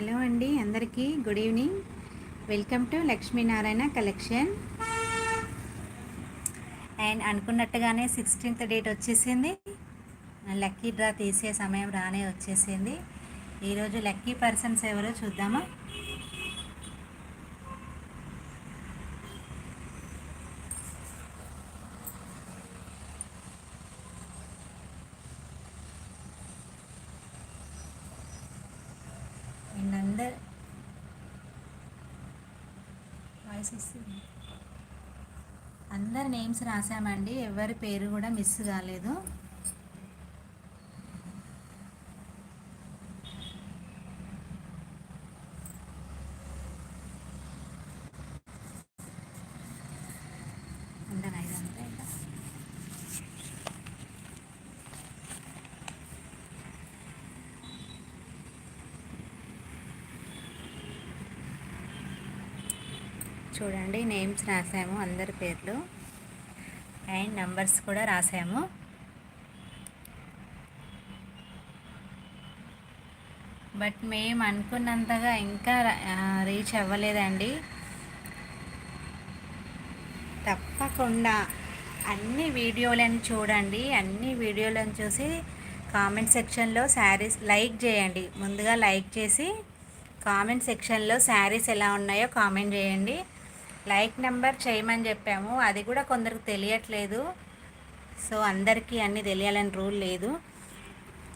Hello అండి అందరికీ good evening. Welcome to Lakshminarayana collection. And అనుకున్నట్టుగానే సిక్స్టీన్త్ డేట్ వచ్చేసింది. లక్కీ డ్రా తీసే సమయం రానే వచ్చేసింది. ఈరోజు లక్కీ పర్సన్స్ ఎవరో చూద్దామా అండ్ అందరు వాయిస్ వస్తుంది అందరి నేమ్స్ రాసామండి ఎవరి పేరు కూడా మిస్ కాలేదు అందరు ఐదంతా ఇలా. చూడండి నేమ్స్ రాసాము అందరి పేర్లు. అండ్ నంబర్స్ కూడా రాసాము. బట్ మేము అనుకున్నంతగా ఇంకా రీచ్ అవ్వలేదండి. తప్పకుండా అన్ని వీడియోలను చూడండి అన్ని వీడియోలను చూసి కామెంట్ సెక్షన్లో శారీస్ లైక్ చేయండి. ముందుగా లైక్ చేసి కామెంట్ సెక్షన్లో శారీస్ ఎలా ఉన్నాయో కామెంట్ చేయండి. లైక్ నెంబర్ చేయమని చెప్పాము. అది కూడా కొందరికి తెలియట్లేదు. సో అందరికీ అన్నీ తెలియాలని రూల్ లేదు.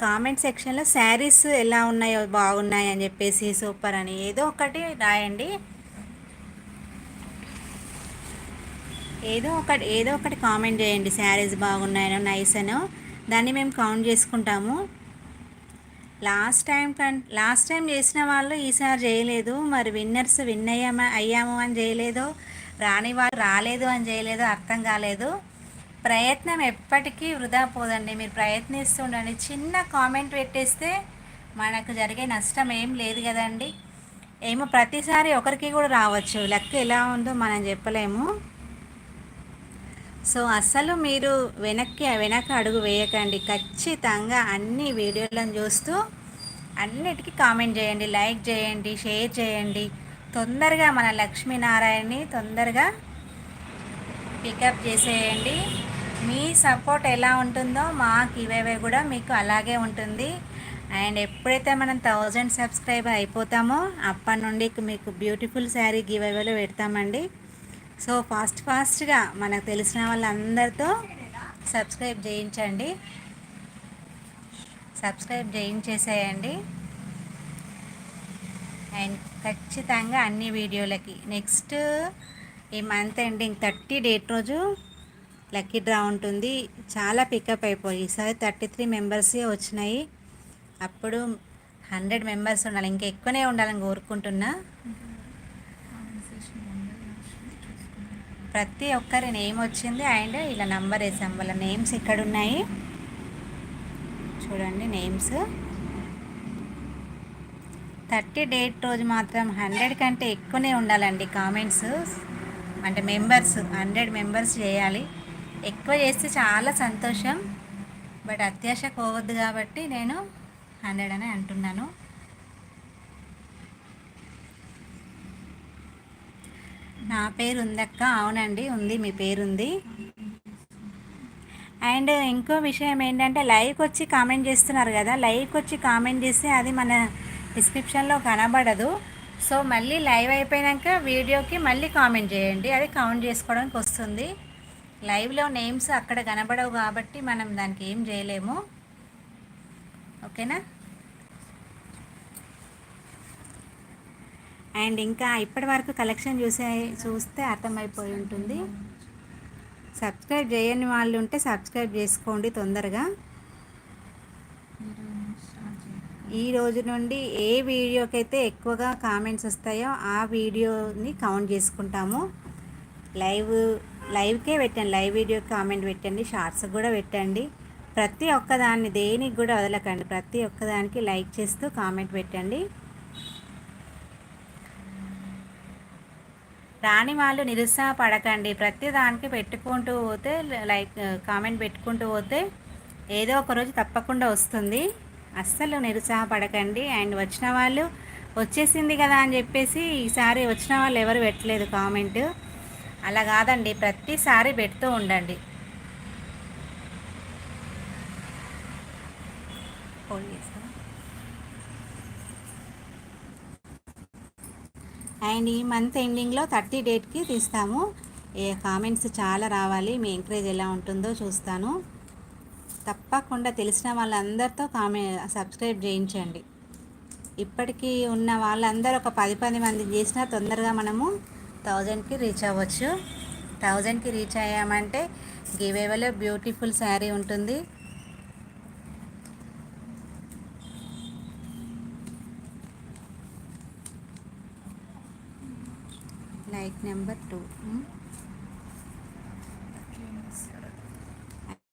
కామెంట్ సెక్షన్లో శారీస్ ఎలా ఉన్నాయో బాగున్నాయి అని చెప్పేసి సూపర్ అని ఏదో ఒకటి రాయండి. ఏదో ఒకటి ఏదో ఒకటి కామెంట్ చేయండి. శారీస్ బాగున్నాయనో నైస్ అనో దాన్ని మేము కౌంట్ చేసుకుంటాము. Last time come last time చేసిన వాళ్ళు ఈసారి చేయలేదు. మరి విన్నర్స్ విన్ అయ్యామా అయ్యాము అని చేయలేదు రాని వాళ్ళు రాలేదు అని చేయలేదు అర్థం కాలేదు. ప్రయత్నం ఎప్పటికీ వృధా పోదండి. మీరు ప్రయత్నిస్తుండండి. చిన్న కామెంట్ పెట్టేస్తే మనకు జరిగే నష్టం ఏం లేదు కదండి. ఏమో ప్రతిసారి ఒకరికి కూడా రావచ్చు. లెక్క ఎలా ఉందో మనం చెప్పలేము. సో అసలు మీరు వెనక్కి వెనక అడుగు వేయకండి. ఖచ్చితంగా అన్ని వీడియోలను చూస్తూ అన్నిటికీ కామెంట్ చేయండి లైక్ చేయండి షేర్ చేయండి. తొందరగా మన లక్ష్మీనారాయణని తొందరగా పికప్ చేసేయండి. మీ సపోర్ట్ ఎలా ఉంటుందో మాకు ఇవేవే కూడా మీకు అలాగే ఉంటుంది. అండ్ ఎప్పుడైతే మనం థౌజండ్ సబ్స్క్రైబర్ అయిపోతామో అప్పటి నుండి మీకు బ్యూటిఫుల్ శారీ గివ్ అవేలో పెడతామండి. సో ఫాస్ట్ ఫాస్ట్గా మనకు తెలిసిన వాళ్ళందరితో సబ్స్క్రైబ్ చేయించండి. సబ్స్క్రైబ్ చేయించేసేయండి. అండ్ ఖచ్చితంగా అన్ని వీడియోలకి నెక్స్ట్ ఈ మంత్ ఎండింగ్ థర్టీ డేట్ రోజు లక్కీ డ్రా ఉంటుంది. చాలా పికప్ అయిపోయి ఈసారి థర్టీ త్రీ మెంబర్సే వచ్చినాయి. అప్పుడు హండ్రెడ్ మెంబర్స్ ఉండాలి. ఇంకా ఎక్కువనే ఉండాలని కోరుకుంటున్నా. ప్రతి ఒక్కరి నేమ్ వచ్చింది అండ్ ఇలా నంబర్ వేసాం. వాళ్ళ నేమ్స్ ఇక్కడ ఉన్నాయి చూడండి నేమ్స్ థర్టీ డేట్ రోజు మాత్రం హండ్రెడ్ కంటే ఎక్కువనే ఉండాలండి కామెంట్స్ అంటే మెంబర్స్ హండ్రెడ్ మెంబర్స్ చేయాలి. ఎక్కువ చేస్తే చాలా సంతోషం. బట్ అత్యాశ పోవద్దు కాబట్టి నేను హండ్రెడ్ అని అంటున్నాను. నా పేరు ఉందక్క అవునండి ఉంది మీ పేరు ఉంది అండ్ ఇంకో విషయం ఏంటంటే లైవ్కి వచ్చి కామెంట్ చేస్తున్నారు కదా. లైవ్కి వచ్చి కామెంట్ చేస్తే అది మన డిస్క్రిప్షన్లో కనబడదు. సో మళ్ళీ లైవ్ అయిపోయాక వీడియోకి మళ్ళీ కామెంట్ చేయండి. అది కౌంట్ చేసుకోవడానికి వస్తుంది. లైవ్లో నేమ్స్ అక్కడ కనబడవు కాబట్టి మనం దానికి ఏం చేయలేము. ఓకేనా? అండ్ ఇంకా ఇప్పటి వరకు కలెక్షన్ చూసే చూస్తే అర్థమైపోయి ఉంటుంది. సబ్స్క్రైబ్ చేయని వాళ్ళు ఉంటే సబ్స్క్రైబ్ చేసుకోండి తొందరగా. ఈ రోజు నుండి ఏ వీడియోకైతే ఎక్కువగా కామెంట్స్ వస్తాయో ఆ వీడియోని కౌంట్ చేసుకుంటాము. లైవ్ లైవ్కే పెట్టండి లైవ్ వీడియోకి కామెంట్ పెట్టండి షార్ట్స్ కూడా పెట్టండి. ప్రతి ఒక్కదాన్ని దేనికి కూడా వదలకండి. ప్రతి ఒక్కదానికి లైక్ చేస్తూ కామెంట్ పెట్టండి. రాని వాళ్ళు నిరుత్సాహపడకండి ప్రతి దానికి పెట్టుకుంటూ పోతే లైక్ కామెంట్ పెట్టుకుంటూ పోతే ఏదో ఒక రోజు తప్పకుండా వస్తుంది. అస్సలు నిరుత్సాహపడకండి అండ్ వచ్చిన వాళ్ళు వచ్చేసింది కదా అని చెప్పేసి ఈసారి వచ్చిన వాళ్ళు ఎవరు పెట్టలేదు కామెంట్. అలా కాదండి. ప్రతిసారి పెడుతూ ఉండండి. అండ్ ఈ మంత్ ఎండింగ్లో థర్టీ డేట్కి తీస్తాము. ఏ కామెంట్స్ చాలా రావాలి మీ ఎంకరేజ్ ఎలా ఉంటుందో చూస్తాను. తప్పకుండా తెలిసిన వాళ్ళందరితో కామె సబ్స్క్రైబ్ చేయించండి. ఇప్పటికీ ఉన్న వాళ్ళందరూ ఒక పది పది మంది చేసినా తొందరగా మనము థౌజండ్కి రీచ్ అవ్వచ్చు. థౌజండ్కి రీచ్ అయ్యామంటే గివేవలో బ్యూటిఫుల్ శారీ ఉంటుంది లైక్ నెంబర్ టూ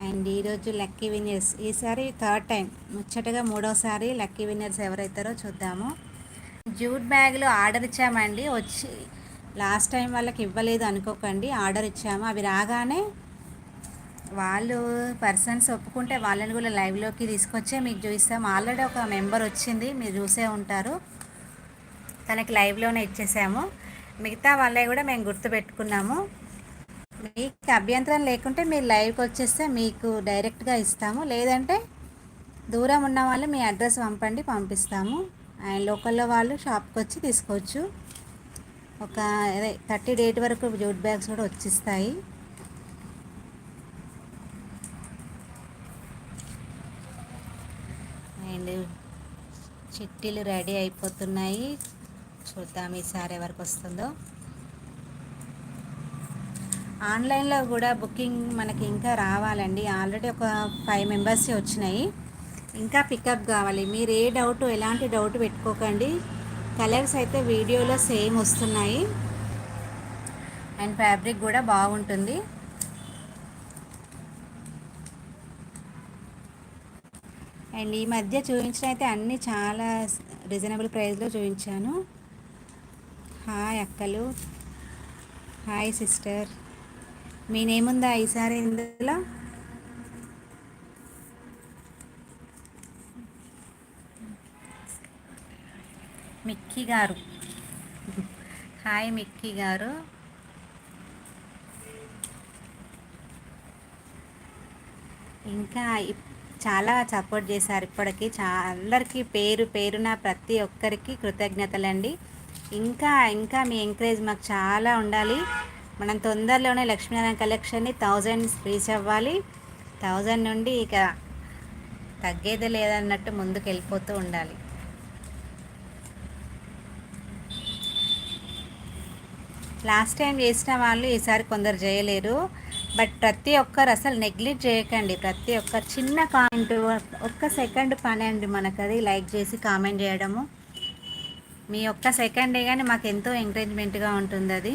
అండ్ ఈరోజు లక్కీ విన్నర్స్ ఈసారి థర్డ్ టైం ముచ్చటగా మూడోసారి లక్కీ విన్నర్స్ ఎవరైతారో చూద్దాము. జూట్ బ్యాగులు ఆర్డర్ ఇచ్చామండి. వచ్చి లాస్ట్ టైం వాళ్ళకి ఇవ్వలేదు అనుకోకండి. ఆర్డర్ ఇచ్చాము. అవి రాగానే వాళ్ళు పర్సన్స్ ఒప్పుకుంటే వాళ్ళని కూడా లైవ్లోకి తీసుకొచ్చే మీకు చూపిస్తాము ఆల్రెడీ ఒక మెంబర్ వచ్చింది. మీరు చూసే ఉంటారు. తనకి లైవ్లోనే ఇచ్చేసాము. మిగతా వాళ్ళే కూడా మేము గుర్తుపెట్టుకున్నాము. మీకు అభ్యంతరం లేకుంటే మీరు లైవ్కి వచ్చేస్తే మీకు డైరెక్ట్గా ఇస్తాము. లేదంటే దూరం ఉన్న వాళ్ళు మీ అడ్రస్ పంపండి పంపిస్తాము. అండ్ లోకల్లో వాళ్ళు షాప్కి వచ్చి తీసుకోవచ్చు. ఒక అదే థర్టీ డేట్ వరకు జూట్ బ్యాగ్స్ కూడా వచ్చిస్తాయి. అండ్ చిట్టీలు రెడీ అయిపోతున్నాయి. చూద్దాం ఈసారి ఎవరికి వస్తుందో. ఆన్లైన్లో కూడా బుకింగ్ మనకి ఇంకా రావాలండి. ఆల్రెడీ ఒక ఫైవ్ మెంబర్స్ వచ్చినాయి. ఇంకా పికప్ కావాలి. మీరు ఏ డౌట్ ఎలాంటి డౌట్ పెట్టుకోకండి. కలర్స్ అయితే వీడియోలో సేమ్ వస్తున్నాయి. అండ్ ఫ్యాబ్రిక్ కూడా బాగుంటుంది. అండ్ ఈ మధ్య చూపించిన అయితే అన్నీ చాలా రీజనబుల్ ప్రైస్లో చూపించాను. హాయ్ అక్కలు. Hi sister. మీ నేముందా ఈసారి ఇందులో? మిక్కీ గారు. హాయ్ మిక్కీ గారు. ఇంకా చాలా సపోర్ట్ చేశారు ఇప్పటికీ. చా అందరికీ పేరు పేరున ప్రతి ఒక్కరికి కృతజ్ఞతలండి. ఇంకా ఇంకా మీ ఎంకరేజ్ మాకు చాలా ఉండాలి. మనం తొందరలోనే లక్ష్మీనారాయణ కలెక్షన్ని థౌజండ్ రీచ్ అవ్వాలి. థౌజండ్ నుండి ఇక తగ్గేది లేదన్నట్టు ముందుకు వెళ్ళిపోతూ ఉండాలి. లాస్ట్ టైం చేసిన వాళ్ళు ఈసారి కొందరు చేయలేరు. బట్ ప్రతి ఒక్కరు అసలు నెగ్లెక్ట్ చేయకండి. ప్రతి ఒక్క చిన్న కామెంట్ ఒక్క సెకండ్ పని అండి మనకు అది లైక్ చేసి కామెంట్ చేయడము. మీ ఒక్క డే కానీ మాకు ఎంతో ఎంకరేజ్మెంట్గా ఉంటుంది అది.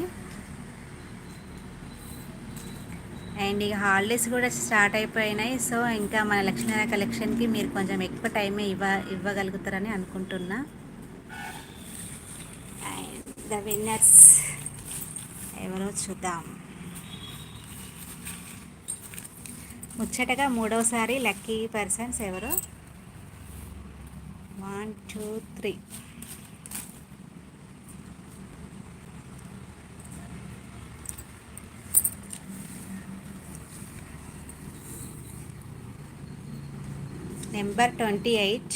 అండ్ ఇక హాలిడేస్ కూడా స్టార్ట్ అయిపోయినాయి. సో ఇంకా మన లక్ష్మీ కలెక్షన్కి మీరు కొంచెం ఎక్కువ టైమే ఇవ్వ ఇవ్వగలుగుతారని అనుకుంటున్నా. అండ్ ద విన్నర్స్ ఎవరో చూద్దాం. ముచ్చటగా మూడవసారి లక్కీ పర్సన్స్ ఎవరు? One two three number twenty eight.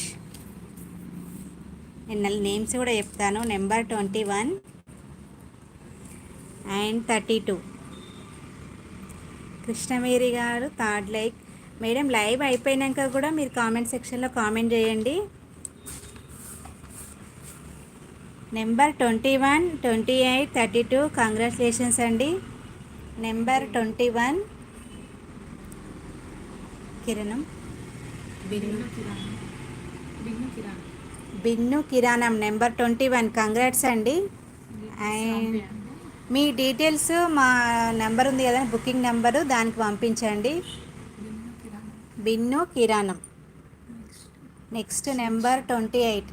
నేను నేమ్స్ కూడా చెప్తాను. Number twenty one and thirty two. Krishnameri గారు థర్డ్ లైక్. మేడం లైవ్ అయిపోయినాక కూడా మీరు కామెంట్ సెక్షన్లో కామెంట్ చేయండి. Number twenty one twenty eight thirty two. Congratulations అండి. Number twenty one. Kiranam. Binnu Kiranam number twenty one. Congrats అండి. And మీ details మా నెంబర్ ఉంది కదా బుకింగ్ నెంబరు దానికి పంపించండి. Binnu Kiranam. Next number twenty eight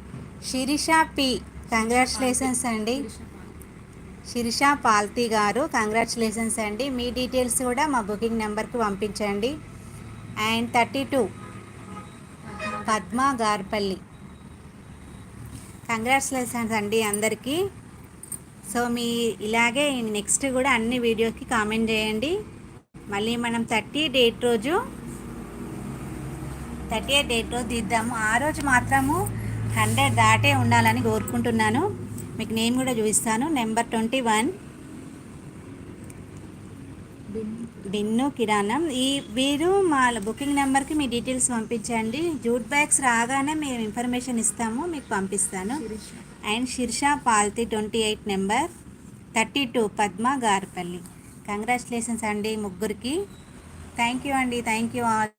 Shirisha P. Congratulations అండి. శిరీష పాల్తీ గారు కంగ్రాచులేషన్స్ అండి. మీ డీటెయిల్స్ కూడా మా బుకింగ్ నెంబర్కి పంపించండి. And thirty two Padma Garpalli. Congratulations అండి అందరికీ. సో మీ ఇలాగే నెక్స్ట్ కూడా అన్ని వీడియోస్కి కామెంట్ చేయండి. మళ్ళీ మనం థర్టీ డేట్ రోజు థర్టీ ఎయిట్ డేట్ రోజు తీద్దాము. ఆ రోజు మాత్రము హండ్రెడ్ దాటే ఉండాలని కోరుకుంటున్నాను. మీకు నేమ్ కూడా చూపిస్తాను. నెంబర్ ట్వంటీ వన్ బిన్ను కిరాణం. ఈ మీరు మా బుకింగ్ నెంబర్కి మీ డీటెయిల్స్ పంపించండి. జూట్ బ్యాగ్స్ రాగానే మేము ఇన్ఫర్మేషన్ ఇస్తాము మీకు పంపిస్తాను. And Shirsha Palthi twenty eight number thirty two Padma Garapalli. Congratulations అండి ముగ్గురికి. థ్యాంక్ యూ అండి. Thank you all.